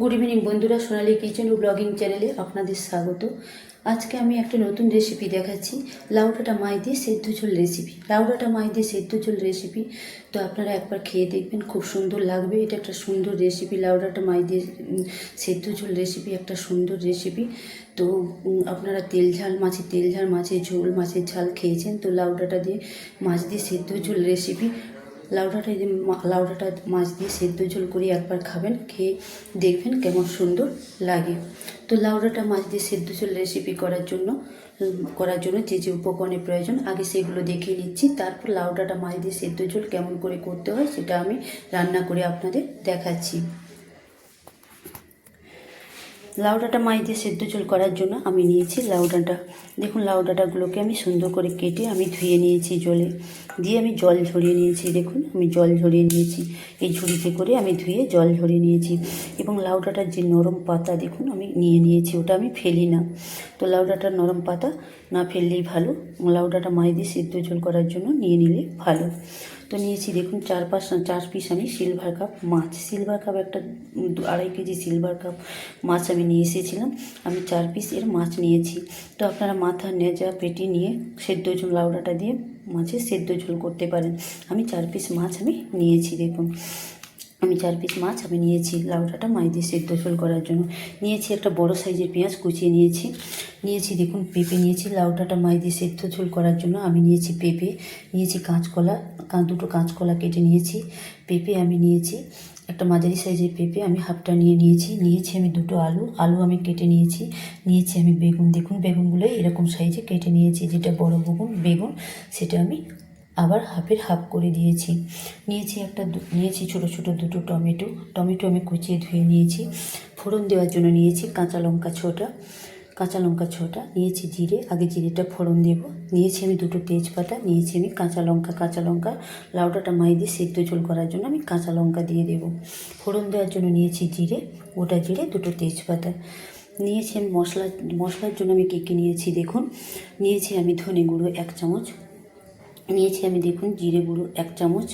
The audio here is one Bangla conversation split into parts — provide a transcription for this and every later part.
গুড ইভিনিং বন্ধুরা। সোনালি কিচেন ও ব্লগিং চ্যানেলে আপনাদের স্বাগত। আজকে আমি একটা নতুন রেসিপি দেখাচ্ছি লাউ লাউডাটা মাই দিয়ে সেদ্ধ ঝোল রেসিপি লাউ লাউডাটা মাই দিয়ে সেদ্ধ ঝোল রেসিপি তো আপনারা একবার খেয়ে দেখবেন, খুব সুন্দর লাগবে। এটা একটা সুন্দর রেসিপি লাউ লাউডাটা মাই দিয়ে সেদ্ধ ঝোল রেসিপি একটা সুন্দর রেসিপি তো আপনারা তেল ঝাল, মাছের তেল ঝাল, মাছের ঝোল, মাছের ঝাল খেয়েছেন, তো লাউ লাউডাটা দিয়ে মাছ দিয়ে সেদ্ধ ঝোল রেসিপি লাউডাটা এই যে লাউ লাউডাটা মাছ দিয়ে সেদ্ধ ঝোল করে একবার খাবেন, খেয়ে দেখবেন কেমন সুন্দর লাগে। তো লাউডাটা মাছ দিয়ে সেদ্ধ ঝোল রেসিপি করার জন্য করার জন্য যে যে উপকরণের প্রয়োজন, আগে সেগুলো দেখিয়ে নিচ্ছি। তারপর লাউডাটা মাছ দিয়ে সেদ্ধ ঝোল কেমন করে করতে হয়, সেটা আমি রান্না করে আপনাদের দেখাচ্ছি। লাউডাটা মাছ দিয়ে সেদ্ধ ঝোল করার জন্য আমি নিয়েছি লাউ ডাঁটা দেখুন লাউ ডাঁটাগুলোকে আমি সুন্দর করে কেটে আমি ধুয়ে নিয়েছি জলে। দিয়ে আমি জল ঝরিয়ে নিয়েছি, দেখুন আমি জল ঝরিয়ে নিয়েছি। এই ঝুড়িতে করে আমি ধুয়ে জল ঝরিয়ে নিয়েছি। এবং লাউ ডাঁটার যে নরম পাতা, দেখুন আমি নিয়ে নিয়েছি, ওটা আমি ফেলি না। তো লাউ ডাঁটার নরম পাতা না ফেললেই ভালো। লাউডাটা মাছ দিয়ে সেদ্ধ ঝোল করার জন্য নিয়ে নিলে ভালো। তো নিয়েছি, দেখুন, চার পাঁচ, চার পিস আমি সিলভার কাপ মাছ সিলভার কাপ একটা আড়াই কেজি সিলভার কাপ মাছ আমি নিয়ে এসেছিলাম। আমি চার পিস এর মাছ নিয়েছি। তো আপনারা মাথা নেজা পেটি নিয়ে সেদ্ধ ঝোল, লাউডাটা দিয়ে মাছের সেদ্ধ ঝোল করতে পারেন। আমি চার পিস মাছ আমি নিয়েছি, দেখুন। আমি চার পিস মাছ আমি নিয়েছি লাউডাটা মাছ দিয়ে সেদ্ধ ঝোল করার জন্য। নিয়েছি একটা বড় সাইজের পেঁয়াজ কুচিয়ে নিয়েছি। নিয়েছি দেখুন পেঁপে নিয়েছি লাউডাটা মাছ দিয়ে সেদ্ধ ঝোল করার জন্য আমি নিয়েছি পেঁপে। নিয়েছি কাঁচকলা দুটো কাঁচকলা কেটে নিয়েছি, পেঁপে আমি নিয়েছি। একটা মাঝারি সাইজের পেঁপে আমি হাফটা নিয়ে নিয়েছি। নিয়েছি আমি দুটো আলু আলু আমি কেটে নিয়েছি। নিয়েছি আমি বেগুন, দেখুন বেগুনগুলো এরকম সাইজে কেটে নিয়েছি, যেটা বড় বেগুন বেগুন, সেটা আমি আবার হাফের হাফ করে দিয়েছি। নিয়েছি একটা নিয়েছি ছোট ছোট দুটো টমেটো। টমেটো আমি কুচিয়ে ধুয়ে নিয়েছি। ফোড়ন দেওয়ার জন্য নিয়েছি কাঁচা লঙ্কা ছোটা। কাঁচা লঙ্কা ছোটা, নিয়েছি জিরে। আগে জিরেটা ফোড়ন দেব। নিয়েছি আমি দুটো তেজপাতা, নিয়েছি আমি কাঁচা লঙ্কা কাঁচা লঙ্কা। লাউডাটা মাই দিয়ে সেদ্ধ ঝোল করার জন্য আমি কাঁচা লঙ্কা দিয়ে দেবো। ফোড়ন দেওয়ার জন্য নিয়েছি জিরে, গোটা জিরে, দুটো তেজপাতা। নিয়েছি আমি মশলা মশলার জন্য আমি কী কী নিয়েছি দেখুন। নিয়েছি আমি ধনে গুঁড়ো এক চামচ। নিয়েছি আমি দেখুন জিরে গুঁড়ো এক চামচ,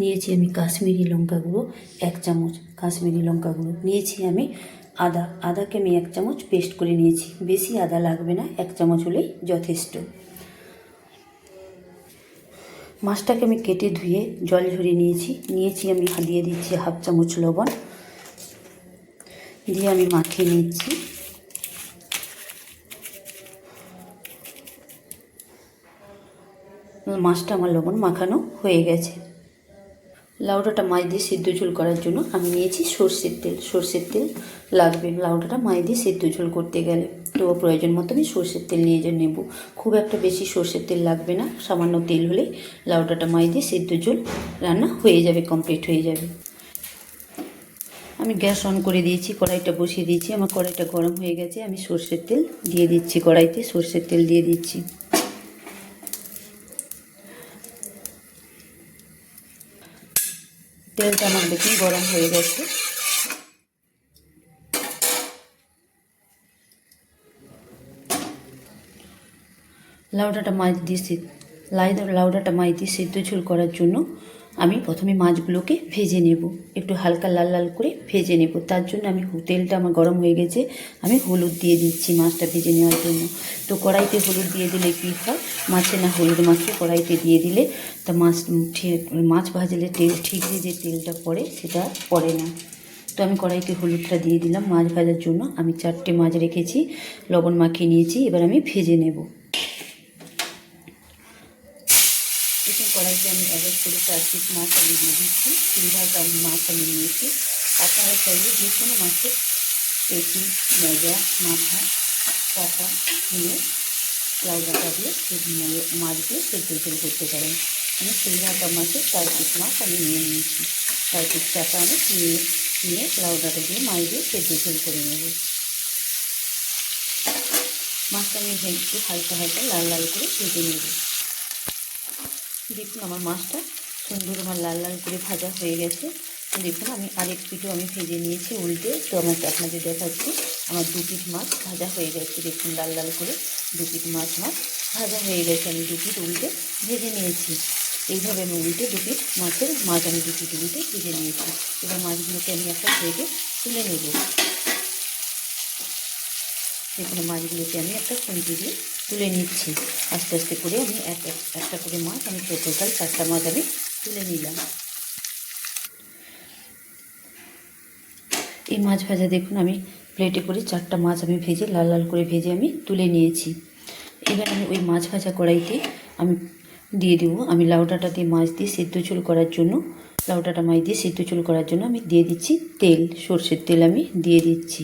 নিয়েছি আমি কাশ্মীরি লঙ্কা গুঁড়ো এক চামচ, কাশ্মীরি লঙ্কা গুঁড়ো। নিয়েছি আমি আদা, আদাকে আমি এক চামচ পেস্ট করে নিয়েছি। বেশি আদা লাগবে না, এক চামচ হলেই যথেষ্ট। মাছটাকে আমি কেটে ধুয়ে জল ঝরিয়ে নিয়েছি। নিয়েছি আমি, দিয়ে দিচ্ছি হাফ চামচ লবণ। দিয়ে আমি মাখিয়ে নিচ্ছি। মাছটা আমার লবণ মাখানো হয়ে গেছে। লাউডাটা মাছ দিয়ে সিদ্ধ ঝোল করার জন্য আমি নিয়েছি সর্ষের তেল। সর্ষের তেল লাগবে। লাউডাটা মাছ দিয়ে সিদ্ধ ঝোল করতে গেলে তো প্রয়োজন মতো আমি সর্ষের তেল নিয়ে যে নেব। খুব একটা বেশি সর্ষের তেল লাগবে না, সামান্য তেল হলেই লাউডাটা মাছ দিয়ে সিদ্ধ ঝোল রান্না হয়ে যাবে কমপ্লিট হয়ে যাবে। আমি গ্যাস অন করে দিয়েছি, কড়াইটা বসিয়ে দিয়েছি। আমার কড়াইটা গরম হয়ে গেছে। আমি সর্ষের তেল দিয়ে দিচ্ছি কড়াইতে। সর্ষের তেল দিয়ে দিচ্ছি। তেলটা আমার দেখুন গরম হয়ে গেছে। লাউডাটা মাছ দিয়ে লাইদা লাউডাটা মাছ সেদ্ধ ঝোল করার জন্য। আমি প্রথমে মাছগুলোকে ভেজে নেব। একটু হালকা লাল লাল করে ভেজে নেব। তার জন্য আমি তেলটা আমার গরম হয়ে গেছে। আমি হলুদ দিয়ে দিচ্ছি মাছটা ভেজে নেওয়ার জন্য। তো কড়াইতে হলুদ দিয়ে দিলে কী হয়? মাছে না হলুদ মাছে কড়াইতে দিয়ে দিলে তা মাছ ঠিক মাছ ভাজলে তেল ঠিকরে যে তেলটা পড়ে সেটা পড়ে না। তো আমি কড়াইতে হলুদটা দিয়ে দিলাম। মাছ ভাজার জন্য আমি চারটে মাছ রেখেছি। লবণ মাখিয়ে নিয়েছি। এবার আমি ভেজে নেব দেখুন কড়াইতে আমি এক এক করে চার পিস মাছ আমি দিয়ে দিচ্ছি। সিলভার কাপ মাছ আমি নিয়েছি। আপনারা চাইলে যে কোনো মাছের পেটি, মেজা, মাথা কাটা নিয়ে লাউ ডাঁটা দিয়ে মাছ দিয়ে সেদ্ধ ঝোল করতে পারেন। আমি সিলভার কাপ মাছের চার পিস মাছ আমি নিয়ে নিয়েছি। চার পিস চাটা আমি নিয়ে নিয়ে লাউ ডাঁটা দিয়ে মাছ দিয়ে সেদ্ধ ঝোল করে নেব। মাছটা আমি একটু হালকা হালকা লাল লাল করে ভেজে নেব। দেখুন আমার মাছটা সুন্দর আমার লাল লাল করে ভাজা হয়ে গেছে। তো দেখুন, আমি আরেক পিঠও আমি ভেজে নিয়েছি উল্টে। তো আমাকে আপনাদের দেখাচ্ছি, আমার দু পিঠ মাছ ভাজা হয়ে গেছে। দেখুন, লাল লাল করে দু পিঠ মাছ মাছ ভাজা হয়ে গেছে। আমি দু পিঠ উল্টে ভেজে নিয়েছি। এইভাবে আমি উল্টে দু পিঠ মাছের মাছ আমি দু পিঠ উল্টে ভেজে নিয়েছি। এবার মাছগুলোকে আমি একটা প্লেটে তুলে নেব। দেখুন, মাছগুলোকে আমি একটা খুঁটি দিয়ে তুলে নিচ্ছি। আস্তে আস্তে করে আমি এক- একটা করে মাছ আমি টোটাল চারটা মাছ আমি তুলে নিলাম। এই মাছ ভাজা দেখুন, আমি প্লেটে করে চারটা মাছ আমি ভেজে, লাল লাল করে ভেজে আমি তুলে নিয়েছি। এবার আমি ওই মাছ ভাজা কড়াইতে আমি দিয়ে দেবো। আমি লাউডাটা দিয়ে মাছ দিয়ে সেদ্ধ চুল করার জন্য, লাউডাটা মাছ দিয়ে সেদ্ধ চুল করার জন্য আমি দিয়ে দিচ্ছি তেল, সর্ষের তেল আমি দিয়ে দিচ্ছি।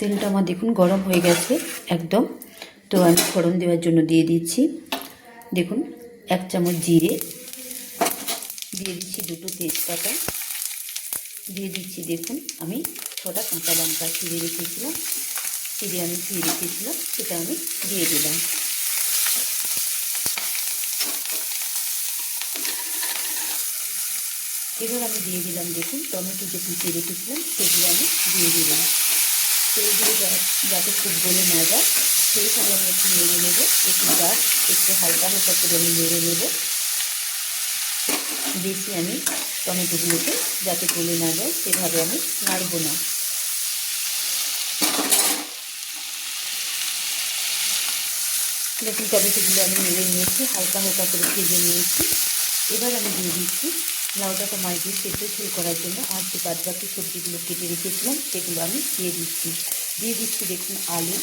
তেলটা আমার দেখুন গরম হয়ে গেছে একদম। তো আমি ফোড়ন দেওয়ার জন্য দিয়ে দিচ্ছি। দেখুন, এক চামচ জিরে দিয়ে দিচ্ছি দুটো তেজপাতা। দিয়ে দিচ্ছি, দেখুন, আমি ছটা কাঁচা লঙ্কা ছিঁড়ে রেখেছিলাম। ছিঁড়ে আমি ধুয়ে রেখেছিলাম, সেটা আমি দিয়ে দিলাম। এবার আমি দিয়ে দিলাম, দেখুন, টমেটো যে কুচিয়ে রেখেছিলাম, সেগুলো আমি দিয়ে দিলাম। সেগুলো যাতে খুব গলে না যায়। সেইভাবে আমি একটু নেড়ে নেব, একটু গাছ একটু হালকা হালকা করে আমি নেড়ে নেব। বেশি আমি টমেটোগুলোকে যাতে গলে না যায়, সেভাবে আমি নাড়বো না। দেখুন, টমেটোগুলো আমি নেড়ে নিয়েছি, হালকা হালকা করে ভেজে নিয়েছি। এবার আমি দিয়ে দিচ্ছি লাউটাটা মাছ দিয়ে সেদ্ধ ঝোল করার জন্য, আর যে বাদ বাকি সবজিগুলো কেটে রেখেছিলাম, সেগুলো আমি দিয়ে দিচ্ছি। দিয়ে দিচ্ছি দেখুন আলু।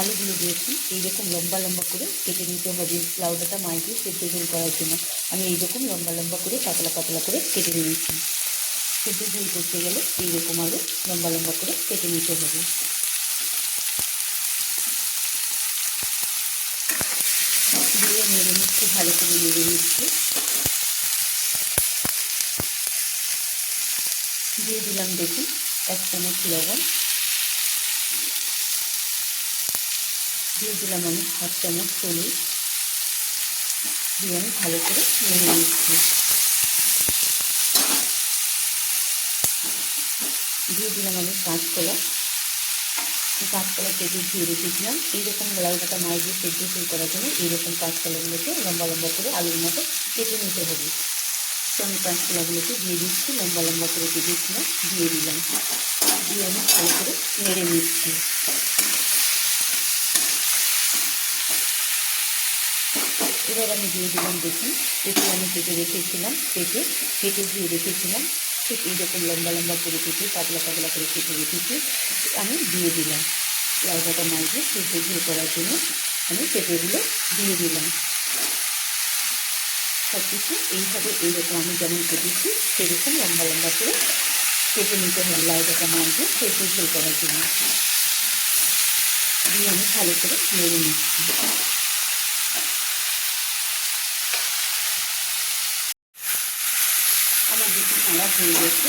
আলুগুলো দিয়েছি। এইরকম লম্বা লম্বা করে কেটে নিতে হবে। লাউডাটা মাছ দিয়ে সেদ্ধ ঝোল করার জন্য। আমি এইরকম লম্বা লম্বা করে পাতলা পাতলা করে কেটে নিয়েছি। সেদ্ধ ঝোল করতে গেলে এইরকম আলু লম্বা লম্বা করে কেটে নিতে হবে। দিয়ে নেড়ে নিচ্ছি, ভালো করে নেড়ে নিচ্ছি। দিয়ে দিলাম দেখুন, এক চামচ লবণ। দিয়ে দিলাম আমি হাফ চামচ হলুদ। দিয়ে আমি ভালো করে নেড়ে নিচ্ছি। দিয়ে দিলাম আমি কাঁচকলা। কাঁচকলা কেটে ধুয়ে রেখেছিলাম। এইরকম লাউডাটা মাছ দিয়ে সেদ্ধ শুরু করার জন্য এইরকম কাঁচকলাগুলোকে লম্বা লম্বা করে আলুর মতো কেটে নিতে হবে। তো আমি কাঁচকলাগুলোকে দিয়ে দিচ্ছি, লম্বা লম্বা করে কেটেছিলাম, দিয়ে দিলাম। দিয়ে আমি ভালো করে নেড়ে নিচ্ছি। এবার আমি দিয়ে দিলাম দেখুন পেঁপে আমি কেটে রেখেছিলাম পেঁপে কেটে দিয়ে রেখেছিলাম। ঠিক এইরকম লম্বা লম্বা করে কেটে, পাতলা পাতলা করে কেটে রেখেছি। আমি দিয়ে দিলাম। লাউডাটা মাইকে সেদ্ধ ঝোল করার জন্য আমি পেঁপেগুলো দিয়ে দিলাম। সব কিছু এইভাবে, এইরকম আমি যেমন কেটেছি, সেরকম লম্বা লম্বা করে কেটে নিতে হবে লাউডাটা মাইকে সেদ্ধ ঝোল করার জন্য। দিয়ে আমি ভালো করে নেড়ে নিচ্ছি আমার দেখুন নাড়া হয়ে গেছে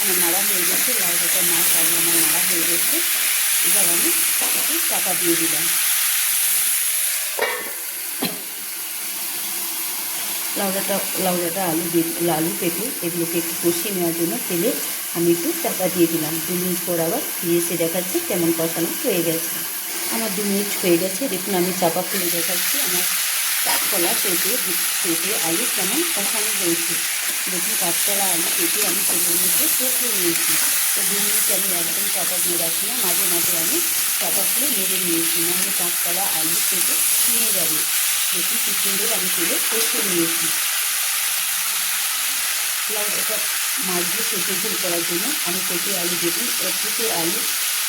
আমার নাড়া হয়ে গেছে, লাল ডাটা মাছ আলু আমার নাড়া হয়ে গেছে। এবার আমি একটু চাপা দিয়ে দিলাম। লাউডাটা লাউডাটা আলু দিয়ে আলু পেঁপে এগুলোকে একটু কষিয়ে নেওয়ার জন্য তেলে আমি একটু চাপা দিয়ে দিলাম। দু মিনিট পর আবার ফিরে এসে দেখাচ্ছি কেমন কষানো হয়ে গেছে। আমার দু মিনিট হয়ে গেছে। দেখুন আমি চাপা খুলে দেখাচ্ছি। আমার কাঁচকলা পেঁপে পেঁপে, আলু কেমন কষানো হয়েছে? দেখুন, কাঁচকলা, আলু, পেঁপে আমি তেলের মধ্যে পেঁপে নিয়েছি? তো দু মিনিট আমি একদম চাপা দিয়ে রাখি না। মাঝে মাঝে আমি চাপা খুলে নেড়ে নিয়েছি। নাহলে কাঁচকলা, আলু, পেঁপে নিয়ে যাবে। দেখুন, কি সুন্দর আমি তেলে কষিয়ে নিয়েছি। লাউ এটা মাছ দিয়ে ঝোল করার জন্য আমি পেঁপে, আলু দেখুন পেঁপে আলু,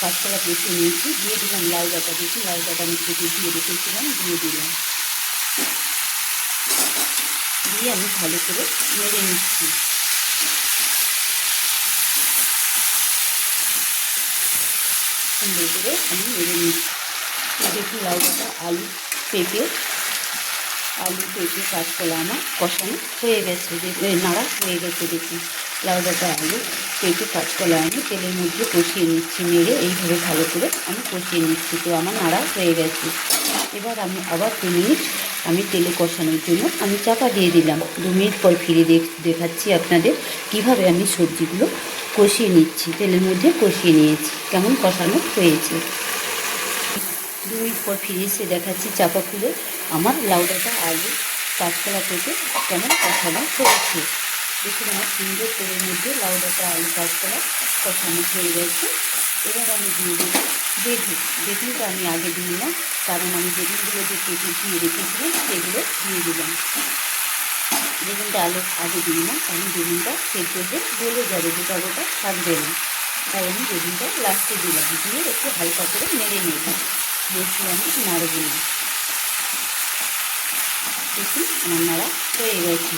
কাঁচকলা পেঁচে নিয়েছি। দিয়ে দিলাম লাউ ডাটা দেখুন লাউ ডাটা আমি কেটে দিয়ে রেখেছিলাম, দিয়ে দিলাম। দিয়ে আমি ভালো করে নেড়ে নিচ্ছি। সুন্দর করে আমি নেড়ে নিচ্ছি। দেখুন লাউ ডাটা আলু পেঁপে আলু পেঁপে কাঁচকলা আমার কষানো হয়ে গেছে। নাড়া হয়ে গেছে দেখি লাউ ডাটা আলু পেঁপে কাঁচকলা আমি তেলের মধ্যে কষিয়ে নিচ্ছি, নেড়ে এইভাবে ভালো করে আমি কষিয়ে নিচ্ছি। তো আমার নাড়া হয়ে গেছে। এবার আমি আবার দু মিনিট আমি তেলে কষানোর জন্য আমি চাপা দিয়ে দিলাম। দু মিনিট পর ফিরে দেখ, দেখাচ্ছি আপনাদের কীভাবে আমি সবজিগুলো কষিয়ে নিচ্ছি, তেলের মধ্যে কষিয়ে নিয়েছি, কেমন কষানো হয়েছে। দু মিনিট পর ফিরে এসে দেখাচ্ছি চাপা খুলে আমার লাউ ডাঁটা আলু কাঁচকলা থেকে কেমন কষানো হয়েছে। দেখুন আমার সুন্দর তেলের মধ্যে লাউ ডাঁটা আলু কাঁচকলা কষানো হয়ে গেছে। এবার আমি দিয়ে দেবো বেগুন। বেগুনটা আমি আগে দিই না কারণ আমি বেগুনগুলো যে কেটে দিয়ে রেখেছিলাম, সেগুলো দিয়ে দিলাম। বেগুনটা আলু, আগে দিই না কারণ বেগুনটা সেদ্ধ হয়ে গলে যাবে গোটা গোটা থাকবে না। তাই আমি বেগুনটা লাস্টে দিলাম। দিয়ে একটু হালকা করে নেড়ে নেব। বেশি আমি নাড়ব না। দেখুন, আমার নাড়া হয়ে গেছে।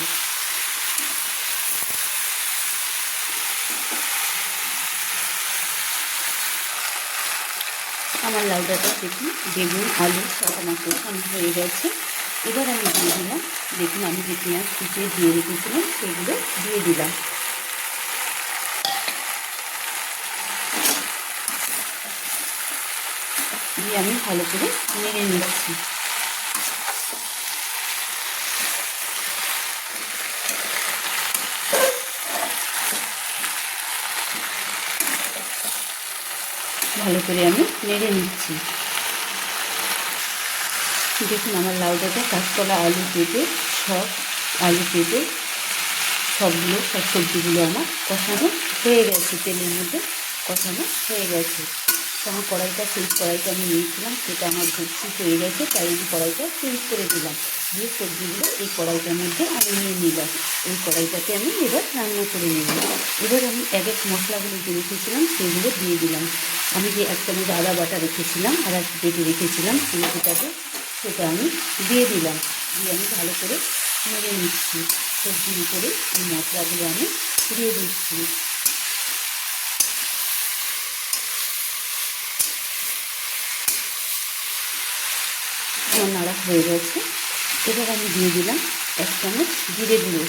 আমার লাউ ডাঁটা দেখুন, বেগুন, আলু সব আমার কষানো হয়ে গেছে। এবার আমি দিয়ে দিলাম, দেখুন আমি যে পেঁয়াজ কুচিয়ে দিয়ে রেখেছিলাম, সেগুলো দিয়ে দিলাম। দিয়ে আমি ভালো করে নেড়ে নিচ্ছি। ভালো করে আমি নেড়ে নিচ্ছি। দেখুন আমার লাউ কাঁচকলা, আলু পেঁপে সব আলু পেঁপে সবগুলো, সব সবজিগুলো আমার কষানো হয়ে গেছে, তেলের মধ্যে কষানো হয়ে গেছে। তো আমার কড়াইটা, সেই কড়াইটা আমি নিয়েছিলাম, সেটা আমার ভর্তি হয়ে গেছে, তাই আমি কড়াইটা চেঞ্জ করে দিলাম। দিয়ে সবজিগুলো এই কড়াইটার মধ্যে আমি নিয়ে নিলাম। এই কড়াইটাকে আমি এবার রান্না করে নেব। এবার আমি এক এক মশলাগুলো যে রেখেছিলাম, সেগুলো দিয়ে দিলাম। আমি যে এক চামচ আদা বাটা রেখেছিলাম আদা বেটে রেখেছিলাম সেইটাকে সেটা আমি দিয়ে দিলাম। দিয়ে আমি ভালো করে নেড়ে নিচ্ছি। সবজির উপরে এই মশলাগুলো আমি দিয়ে দিচ্ছি। নাড়া হয়ে গেছে। এবার আমি দিয়ে দিলাম এক চামচ জিরে গুঁড়ো।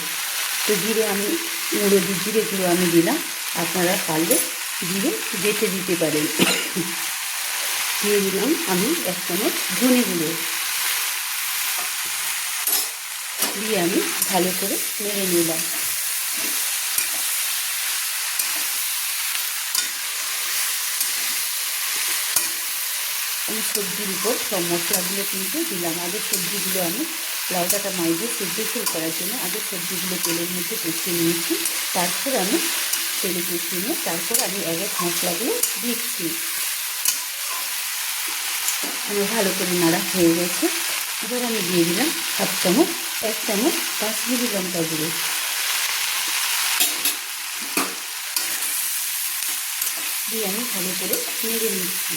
তো জিরে আমি দিই জিরে গুঁড়ো আমি দিলাম। আপনারা পারলে জিরে বেটে দিতে পারেন। দিয়ে দিলাম আমি এক চামচ ধনে গুঁড়ো। দিয়ে আমি ভালো করে নেড়ে নিলাম। আমি সবজির উপর সব মশলাগুলো কিন্তু দিলাম। আগে সবজিগুলো আমি লাউটাটা মাইজে সেদ্ধ শুরু করার জন্য আগে সবজিগুলো তেলের মধ্যে কষিয়ে নিয়েছি। তারপর আমি তেলে কষিয়ে নিয়ে তারপর আমি এক মশলাগুলো দিচ্ছি। আমার ভালো করে নাড়া হয়ে গেছে। এবার আমি দিয়ে দিলাম হাফ চামচ, এক চামচ কাশ্মীরি লঙ্কা গুঁড়ো। দিয়ে আমি ভালো করে নেড়ে নিচ্ছি।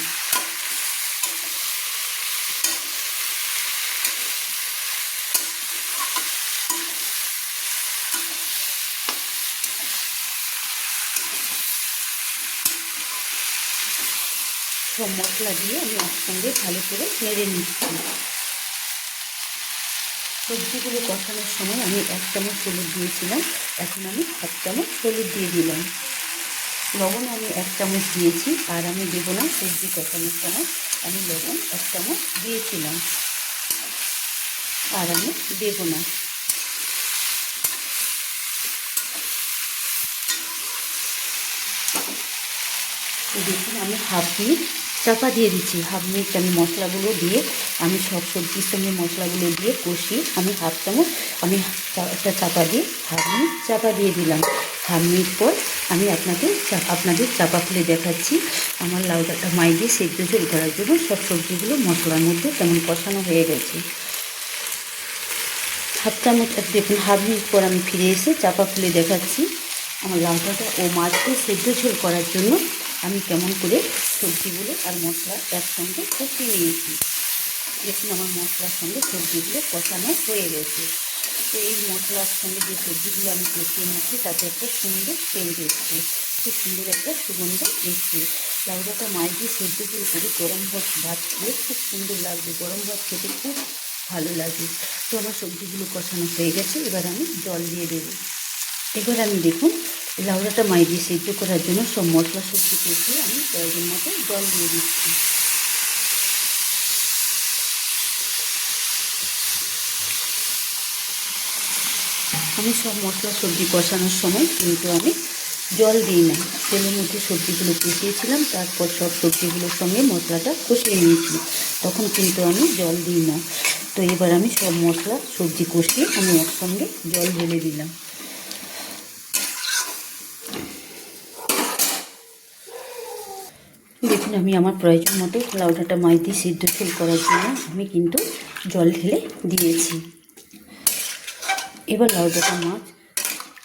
সব মশলা দিয়ে আমি একসঙ্গে ভালো করে নেড়ে নিচ্ছি। সবজিগুলো কষানোর সময় আমি এক চামচ হলুদ দিয়েছিলাম, এখন আমি এক চামচ হলুদ দিয়ে দিলাম। লবণ আমি এক চামচ দিয়েছি, আর আমি দেবো না সবজি কষানোর সময়, আমি লবণ এক চামচ দিয়েছিলাম। আর আমি দেবো না। দেখুন, আমি হাফ মিনিট চাপা দিয়ে দিচ্ছি। হাফ মিনিট আমি মশলাগুলো দিয়ে আমি সব সবজির সঙ্গে মশলাগুলো দিয়ে কষিয়ে আমি হাফ চামচ, আমি একটা চাপা দিয়ে, হাফ মিনিট চাপা দিয়ে দিলাম। হাফ মিনিট পর আমি আপনাকে আপনাদের চাপা খুলে দেখাচ্ছি। আমার লাউ ডাঁটা মাই দিয়ে সেদ্ধ ঝোল করার জন্য সব সবজিগুলো মশলার মধ্যে তেমন কষানো হয়ে গেছে। হাফ চামচ, দেখুন, হাফ মিনিট পর আমি ফিরে এসে চাপা খুলে দেখাচ্ছি। আমার লাউ ডাঁটা ও মাছকে সেদ্ধ ঝোল করার জন্য আমি কেমন করে সবজিগুলো আর মশলা একসঙ্গে কষিয়ে নিয়েছি। দেখুন আমার মশলার সঙ্গে সবজিগুলো কষানো হয়ে গেছে। তো এই মশলার সঙ্গে যে সবজিগুলো আমি কষিয়ে নিচ্ছি তাতে একটা সুন্দর সেন্ট এসছে খুব সুন্দর একটা সুগন্ধ এসছে। লাউডাটা মাছ দিয়ে সেদ্ধ করে করে গরম ভাত ভাত খেয়ে খুব সুন্দর লাগবে। গরম ভাত খেতে খুব ভালো লাগে। তো আমার সবজিগুলো কষানো হয়ে গেছে। এবার আমি জল দিয়ে দেবো। এবার আমি দেখুন, লাউড়াটা মাই দিয়ে সেদ্ধ করার জন্য সব মশলা সবজি কষিয়ে আমি প্রয়োজন মতো জল দিয়ে দিচ্ছি। আমি সব মশলা সবজি কষানোর সময় কিন্তু আমি জল দিই না। তেলের মধ্যে সবজিগুলো কষিয়েছিলাম তারপর সব সবজিগুলোর সঙ্গে মশলাটা কষিয়ে নিয়েছি। তখন কিন্তু আমি জল দিই না। তো এবার আমি সব মশলা সবজি কষিয়ে আমি একসঙ্গে জল ঢেলে দিলাম। দেখুন আমি আমার প্রয়োজন মতো লাউ ডাঁটা মাছ দিয়ে সিদ্ধ ঝোল করার জন্য আমি কিন্তু জল ঢেলে দিয়েছি। এবার লাউ ডাঁটা মাছ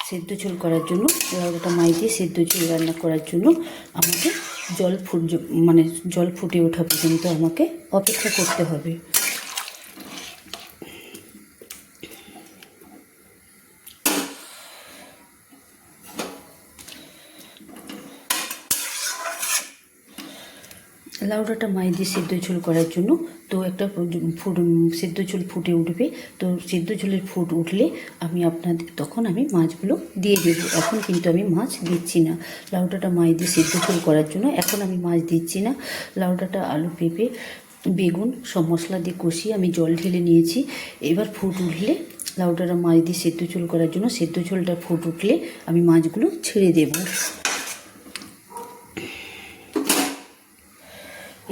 সেদ্ধ ঝোল করার জন্য লাউ ডাঁটা মাছ দিয়ে সেদ্ধ ঝোল রান্না করার জন্য আমাকে জল ফুট মানে জল ফুটে ওঠা পর্যন্ত আমাকে অপেক্ষা করতে হবে। লাউডাটা মাই দিয়ে সিদ্ধ ঝোল করার জন্য তো একটা ফুট সিদ্ধ ঝোল ফুটে উঠবে। তো সিদ্ধ ঝোলের ফুট উঠলে আমি আপনাদের তখন আমি মাছগুলো দিয়ে দেবো। এখন কিন্তু আমি মাছ দিচ্ছি না। লাউডাটা মাই দিয়ে সিদ্ধ ঝোল করার জন্য এখন আমি মাছ দিচ্ছি না। লাউডাটা আলু পেঁপে, বেগুন, সব মশলা দিয়ে কষিয়ে আমি জল ঢেলে নিয়েছি। এবার ফুট উঠলে লাউডাটা মাছ দিয়ে সেদ্ধ ঝোল করার জন্য সেদ্ধ ঝোলটা ফুট উঠলে আমি মাছগুলো ছেড়ে দেবো।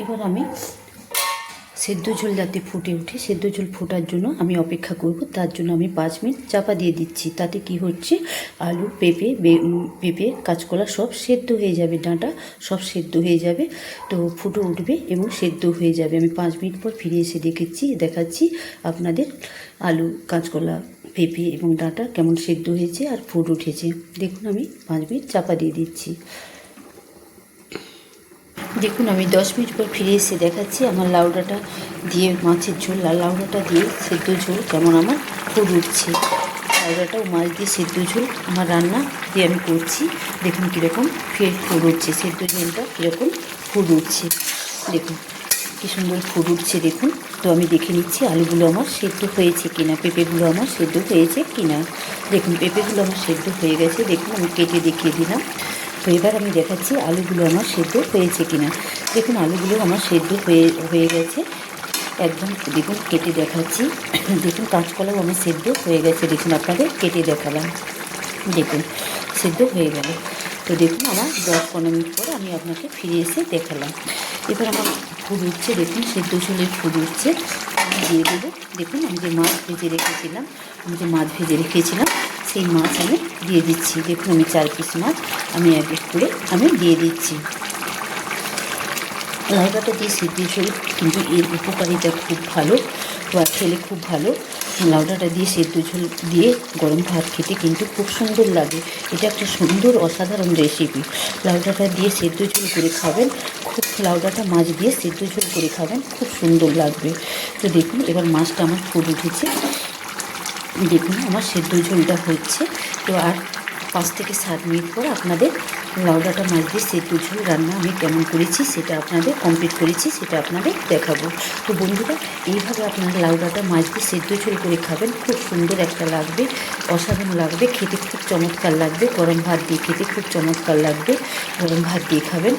এবার আমি সেদ্ধ ঝোল যাতে ফুটে উঠে সেদ্ধ ঝোল ফোটার জন্য আমি অপেক্ষা করব। তার জন্য আমি পাঁচ মিনিট চাপা দিয়ে দিচ্ছি। তাতে কি হচ্ছে? আলু, পেঁপে পেঁপে, কাঁচকলা সব সেদ্ধ হয়ে যাবে, ডাঁটা সব সেদ্ধ হয়ে যাবে। তো ফুটে উঠবে এবং সেদ্ধ হয়ে যাবে। আমি পাঁচ মিনিট পর ফিরে এসে দেখেছি, দেখাচ্ছি আপনাদের আলু, কাঁচকলা, পেঁপে এবং ডাঁটা কেমন সেদ্ধ হয়েছে আর ফুট উঠেছে। দেখুন আমি পাঁচ মিনিট চাপা দিয়ে দিচ্ছি। দেখুন, আমি দশ মিনিট পর ফিরে এসে দেখাচ্ছি আমার লাউডাটা দিয়ে মাছের ঝোল। লাল লাউডাটা দিয়ে সেদ্ধ ঝোল কেমন আমার ফুট উঠছে লাউডাটা ও মাছ দিয়ে সেদ্ধ ঝোল আমার রান্না দিয়ে আমি করছি। দেখুন কীরকম ফের ফুট উঠছে সেদ্ধ ঝোলটা কীরকম ফুট উঠছে দেখুন, কী সুন্দর ফুট উঠছে দেখুন। তো আমি দেখে নিচ্ছি আলুগুলো আমার সেদ্ধ হয়েছে কিনা, পেঁপেগুলো আমার সেদ্ধ হয়েছে কিনা। দেখুন, পেঁপেগুলো আমার সেদ্ধ হয়ে গেছে। দেখুন, আমি কেটে দেখিয়ে দিলাম। তো এবার আমি দেখাচ্ছি আলুগুলো আমার সেদ্ধ হয়েছে কিনা। দেখুন, আলুগুলো আমার সেদ্ধ হয়ে হয়ে গেছে। একদম দেখুন, কেটে দেখাচ্ছি। দেখুন, কাঁচকলাও আমার সেদ্ধ হয়ে গেছে। দেখুন, আপনাদের কেটে দেখালাম। দেখুন, সেদ্ধ হয়ে গেল। তো দেখুন, আমার দশ পনেরো মিনিট পরে আমি আপনাকে ফিরে এসে দেখালাম। এবার আমার ফুল উঠছে, দেখুন, সেদ্ধ ঝোলের ফুল উঠছে। আমি দিয়ে দেবো। দেখুন, আমি যে মাছ ভেজে রেখেছিলাম, আমি যে মাছ ভেজে রেখেছিলাম সেই মাছ আমি দিয়ে দিচ্ছি। দেখুন, আমি চার পিস মাছ আমি এক এক করে আমি দিয়ে দিচ্ছি। লাউডাটা দিয়ে সিদ্ধ ঝোল কিন্তু এর উপকারিতা খুব ভালো বা খেলে খুব ভালো। লাউডাটা দিয়ে সেদ্ধ ঝোল দিয়ে গরম ভাত খেতে কিন্তু খুব সুন্দর লাগে। এটা একটা সুন্দর, অসাধারণ রেসিপি। লাউডাটা দিয়ে সেদ্ধ ঝোল করে খাবেন, খুব লাউডাটা মাছ দিয়ে সেদ্ধ ঝোল করে খাবেন, খুব সুন্দর লাগবে। তো দেখুন, এবার মাছটা আমার ফুট উঠেছে। দেখুন আমার সেদ্ধ ঝোলটা হচ্ছে। তো আর পাঁচ থেকে সাত মিনিট পর আপনাদের লাউডাটা মাছ দিয়ে সেদ্ধ ঝোল রান্না আমি কেমন করেছি সেটা আপনাদের কমপ্লিট করেছি, সেটা আপনাদের দেখাবো। তো বন্ধুরা, এইভাবে আপনারা লাউডাটা মাছ দিয়ে সেদ্ধ ঝোল করে খাবেন। খুব সুন্দর একটা লাগবে, অসাধারণ লাগবে, খেতে খুব চমৎকার লাগবে। গরম ভাত দিয়ে খেতে খুব চমৎকার লাগবে, গরম ভাত দিয়ে খাবেন।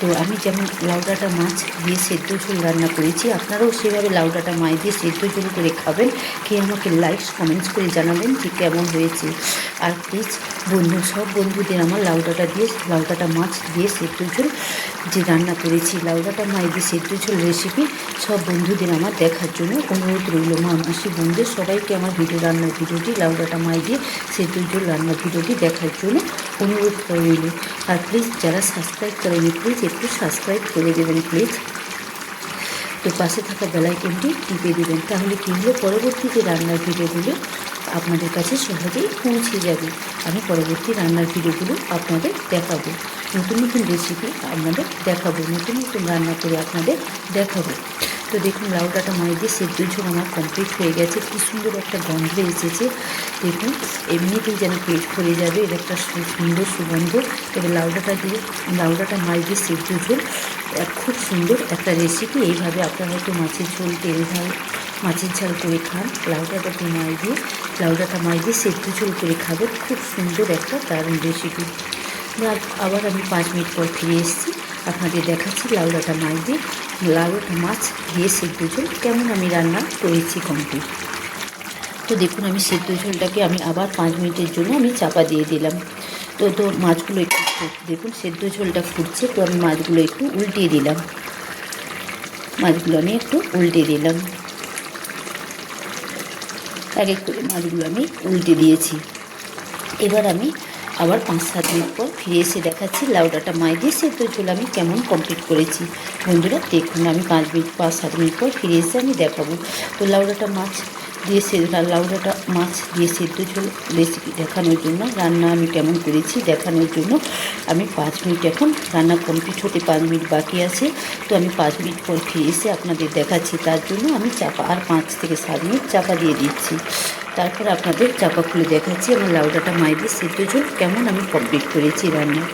তো আমি যেমন লাউ লাউডাটা মাছ দিয়ে সেদ্ধ ঝোল রান্না করেছি, আপনারাও সেভাবে লাউ লাউডাটা মাছ দিয়ে সেদ্ধ ঝোল করে খাবেন। খেয়ে আমাকে লাইকস কমেন্টস করে জানাবেন যে কেমন হয়েছে। আর প্লিজ বন্ধু, সব বন্ধুদের আমার লাউডাটা দিয়ে, লাউডাটা মাছ দিয়ে সেদ্ধ ঝোল, যে রান্না করেছি, লাউডাটা মাছ দিয়ে সেদ্ধ ঝোল রেসিপি সব বন্ধুদের আমার দেখার জন্য অনুরোধ রইল। মা, মাসি বন্ধুদের সবাইকে আমার ভিডিও রান্নার ভিডিওটি লাউডাটা মাছ দিয়ে সেদ্ধ ঝোল রান্নার ভিডিওটি দেখার জন্য অনুরোধ রইল। আর প্লিজ যারা সাবস্ক্রাইব করেনি প্লিজ একটু সাবস্ক্রাইব করে দেবেন প্লিজ তো পাশে থাকা বেলাইকনটি টিপে দেবেন, তাহলে কী হলো? পরবর্তী যে রান্নার ভিডিওগুলো আপনাদের কাছে সহজেই পৌঁছে যাবে। আমি পরবর্তী রান্নার ভিডিওগুলো আপনাদের দেখাবো। নতুন নতুন রেসিপি আপনাদের দেখাবো। নতুন নতুন রান্না করে আপনাদের দেখাবো। তো দেখুন, লাউ ডাঁটা মাছ দিয়ে সেদ্ধ ঝোল আমার কমপ্লিট হয়ে গেছে। কী সুন্দর একটা গন্ধ এসেছে। দেখুন, এমনিতেই যেন পেট ভরে যাবে। এর একটা সুন্দর সুগন্ধ। এবার লাউ ডাঁটা দিয়ে, লাউ ডাঁটা মাছ দিয়ে সেদ্ধ ঝোল খুব সুন্দর একটা রেসিপি এইভাবে আপনারা হয়তো মাছের ঝোল, তেল, ঝাল মাছের ঝাল করে খান লাউ ডাঁটাতে মাছ দিয়ে লাউ ডাঁটা মাছ দিয়ে সেদ্ধ ঝোল করে খাবেন খুব সুন্দর একটা দারুণ রেসিপি আবার আমি পাঁচ মিনিট পর ফিরে এসেছি। আপনাদের দেখাচ্ছি লাউ ডাঁটা মাছ দিয়ে লাউ ডাঁটা মাছ দিয়ে সেদ্ধ ঝোল। কেমন আমি রান্না করেছি কমপ্লিট তো দেখুন, আমি সেদ্ধ ঝোলটাকে আমি আবার পাঁচ মিনিটের জন্য আমি চাপা দিয়ে দিলাম। তো তো মাছগুলো একটু দেখুন, সেদ্ধ ঝোলটা ফুটছে, তো আমি মাছগুলো একটু উল্টিয়ে দিলাম। মাছগুলো আমি একটু উল্টে দিলাম। এক এক করে মাছগুলো আমি উল্টে দিয়েছি। এবার আমি আবার পাঁচ সাত মিনিট পর ফিরে এসে দেখাচ্ছি লাউডাটা মাই দিয়ে সেদ্ধ ঝোল আমি কেমন কমপ্লিট করেছি। বন্ধুরা, দেখুন আমি পাঁচ মিনিট, পাঁচ সাত মিনিট পর ফিরে এসে আমি দেখাবো। তো লাউডাটা মাছ দিয়ে লাউডাটা মাছ দিয়ে সেদ্ধ ঝোল রেসিপি দেখানোর জন্য, রান্না আমি কেমন করেছি দেখানোর জন্য। আমি পাঁচ মিনিট এখন রান্না কমপ্লিট হতে পাঁচ মিনিট বাকি আছে। তো আমি পাঁচ মিনিট পর ফিরে এসে আপনাদের দেখাচ্ছি। তার জন্য আমি চাপা আর পাঁচ থেকে সাত মিনিট চাপা দিয়ে দিচ্ছি। তারপর আপনাদের চাপা খুলে দেখাচ্ছি আমার লাউডাটা মাইদের সেদ্ধ ঝোল কেমন আমি কমপ্লিট করেছি রান্না।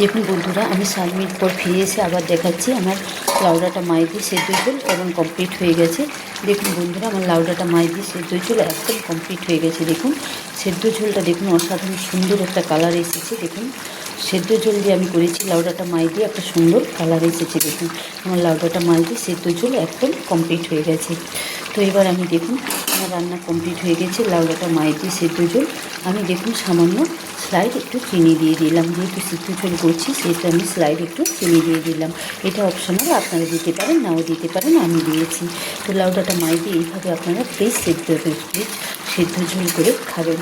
দেখুন বন্ধুরা, আমি সাত মিনিট পর ফিরে এসে আবার দেখাচ্ছি আমার লাউডাটা দিয়ে সেদ্ধ ঝোল কেমন কমপ্লিট হয়ে গেছে। দেখুন বন্ধুরা, আমার লাউডাটা দিয়ে সেদ্ধ চুল একদম কমপ্লিট হয়ে গেছে। দেখুন, সেদ্ধ ঝোলটা দেখুন, অসাধারণ সুন্দর একটা কালার এসেছে। দেখুন, সেদ্ধ ঝোল দিয়ে আমি করেছি, লাউডাটা মাই দিয়ে একটা সুন্দর কালার এসেছে। দেখুন, আমার লাউডাটা মাই দিয়ে সেদ্ধ ঝোল একদম কমপ্লিট হয়ে গেছে। তো এবার আমি দেখুন, আমার রান্না কমপ্লিট হয়ে গেছে, লাউডাটা দিয়ে সেদ্ধ ঝোল। আমি দেখুন সামান্য স্লাইড একটু চিনি দিয়ে দিলাম। যেহেতু সিদ্ধ ঝোল করছি, সেহেতু আমি স্লাইড একটু চিনি দিয়ে দিলাম। এটা অপশনাল আপনারা দিতে পারেন, নাও দিতে পারেন, আমি দিয়েছি। তো লাউডাটা মাই দিয়ে এইভাবে আপনারা ফ্রেশ সেদ্ধ সেদ্ধ ঝোল করে খাবেন।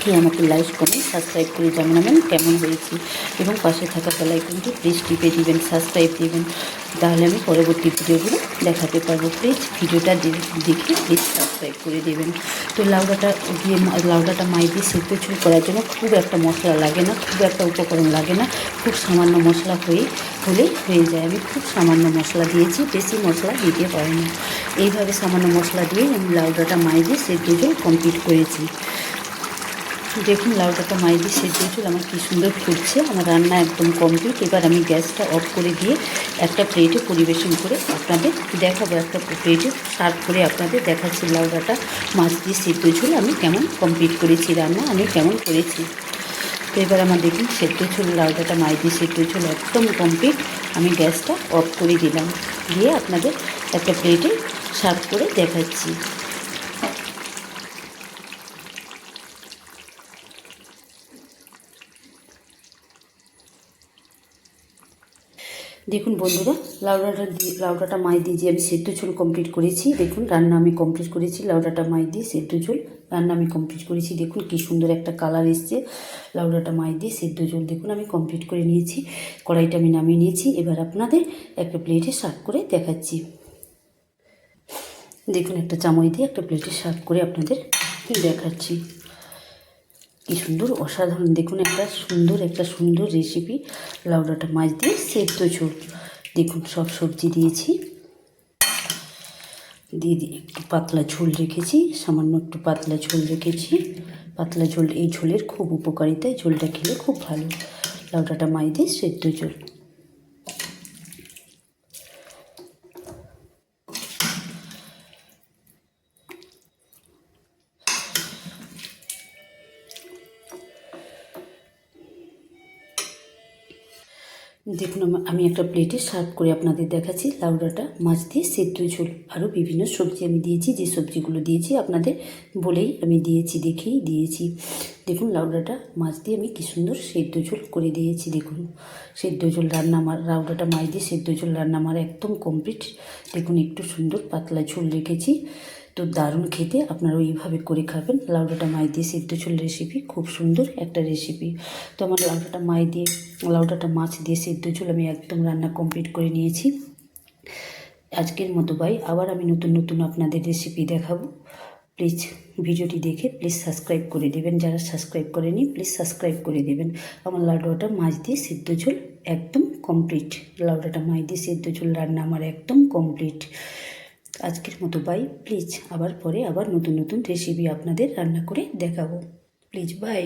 কি আমাকে লাইক কমেন্ট সাবস্ক্রাইব করে জানাবেন কেমন হয়েছে। এবং পাশে থাকা বেলাইকনটি প্লিজ টিপে দিবেন সাবস্ক্রাইব দিবেন। তাহলে আমি পরবর্তী ভিডিওগুলো দেখাতে পারব। প্লিজ ভিডিওটা দেখে প্লিজ সাবস্ক্রাইব করে দেবেন। তো লাউডাটা দিয়ে লাউডাটা মাই দিয়ে সেদ্ধ ঝোল করার জন্য খুব একটা মশলা লাগে না, খুব একটা উপকরণ লাগে না, খুব সামান্য মশলা হয়ে হলেই হয়ে যায়। আমি খুব সামান্য মশলা দিয়েছি, বেশি মশলা দিতে পারি না এইভাবে সামান্য মশলা দিয়ে আমি লাউডাটা মাই দিয়ে সেদ্ধ ঝোল কমপ্লিট করেছি। দেখুন, লাউডাটা মাই দিয়ে সেদ্ধ ঝোল আমার কী সুন্দর ফুটছে। আমার রান্না একদম কমপ্লিট এবার আমি গ্যাসটা অফ করে দিয়ে একটা প্লেটে পরিবেশন করে আপনাদের দেখাবো, একটা প্লেটে সার্ভ করে আপনাদের দেখাচ্ছি লাউডাটা মাছ দিয়ে সেদ্ধ ঝোল। আমি কেমন কমপ্লিট করেছি রান্না, আমি কেমন করেছি? তো এবার আমার দেখুন, সেদ্ধ ঝোল, লাউডাটা মাই দিয়ে সেদ্ধ ঝোল একদম কমপ্লিট আমি গ্যাসটা অফ করে দিলাম। দিয়ে আপনাদের একটা প্লেটে সার্ভ করে দেখাচ্ছি। দেখুন বন্ধুরা, লাউডাটা দিয়ে লাউডাটা মাই দিয়ে আমি সেদ্ধ ঝোল কমপ্লিট করেছি, দেখুন রান্না আমি কমপ্লিট করেছি, লাউডাটা মাই দিয়ে সেদ্ধ ঝোল রান্না আমি কমপ্লিট করেছি, দেখুন কি সুন্দর একটা কালার এসছে, লাউডাটা মাই দিয়ে সেদ্ধ ঝোল দেখুন আমি কমপ্লিট করে নিয়েছি, কড়াইটা আমি নামিয়ে নিয়েছি, এবার আপনাদের একটা প্লেটে সার্ভ করে দেখাচ্ছি। দেখুন একটা চামচ দিয়ে একটা প্লেটে সার্ভ করে আপনাদের দেখাচ্ছি। কি সুন্দর অসাধারণ, দেখুন একটা সুন্দর একটা সুন্দর রেসিপি লাউ লাউডাটা মাছ দিয়ে সেদ্ধ ঝোল। দেখুন, সব সবজি দিয়েছি। দিয়ে দিয়ে একটু পাতলা ঝোল রেখেছি, সামান্য একটু পাতলা ঝোল রেখেছি। পাতলা ঝোল এই ঝোলের খুব উপকারিতা ঝোলটা খেলে খুব ভালো। লাউ লাউডাটা মাছ দিয়ে সেদ্ধ ঝোল। দেখুন, আমা- একটা প্লেটে সার্ভ করে আপনাদের দেখাচ্ছি। লাউডাটা, মাছ দিয়ে সেদ্ধ ঝোল। আরও বিভিন্ন সবজি আমি দিয়েছি। যে সবজিগুলো দিয়েছি, আপনাদের বলেই আমি দিয়েছি, দেখেই দিয়েছি। দেখুন, লাউডাটা, মাছ দিয়ে আমি কী সুন্দর সেদ্ধ ঝোল করে দিয়েছি, দেখুন। সেদ্ধ ঝোল রান্না আমার, লাউডাটা, মাছ দিয়ে সেদ্ধ ঝোল রান্না আমার একদম কমপ্লিট দেখুন, একটু সুন্দর পাতলা ঝোল রেখেছি। তো দারুণ খেতে আপনারা ওইভাবে করে খাবেন। লাউ লাউডাটা মাই দিয়ে সিদ্ধ ঝোল রেসিপি খুব সুন্দর একটা রেসিপি তো আমার লাউ লাউডাটা মাই দিয়ে লাউ লাউডাটা মাছ দিয়ে সিদ্ধ ঝোল আমি একদম রান্না কমপ্লিট করে নিয়েছি। আজকের মতো বাই আবার আমি নতুন নতুন আপনাদের রেসিপি দেখাবো। প্লিজ ভিডিওটি দেখে প্লিজ সাবস্ক্রাইব করে দেবেন। যারা সাবস্ক্রাইব করেনি প্লিজ সাবস্ক্রাইব করে দেবেন। আমার লাউডাটা মাছ দিয়ে সিদ্ধ ঝোল একদম কমপ্লিট লাউডাটা মাছ দিয়ে সিদ্ধ ঝোল রান্না আমার একদম কমপ্লিট আজকের মতো বাই প্লিজ আবার পরে আবার নতুন নতুন রেসিপি আপনাদের রান্না করে দেখাবো। Please by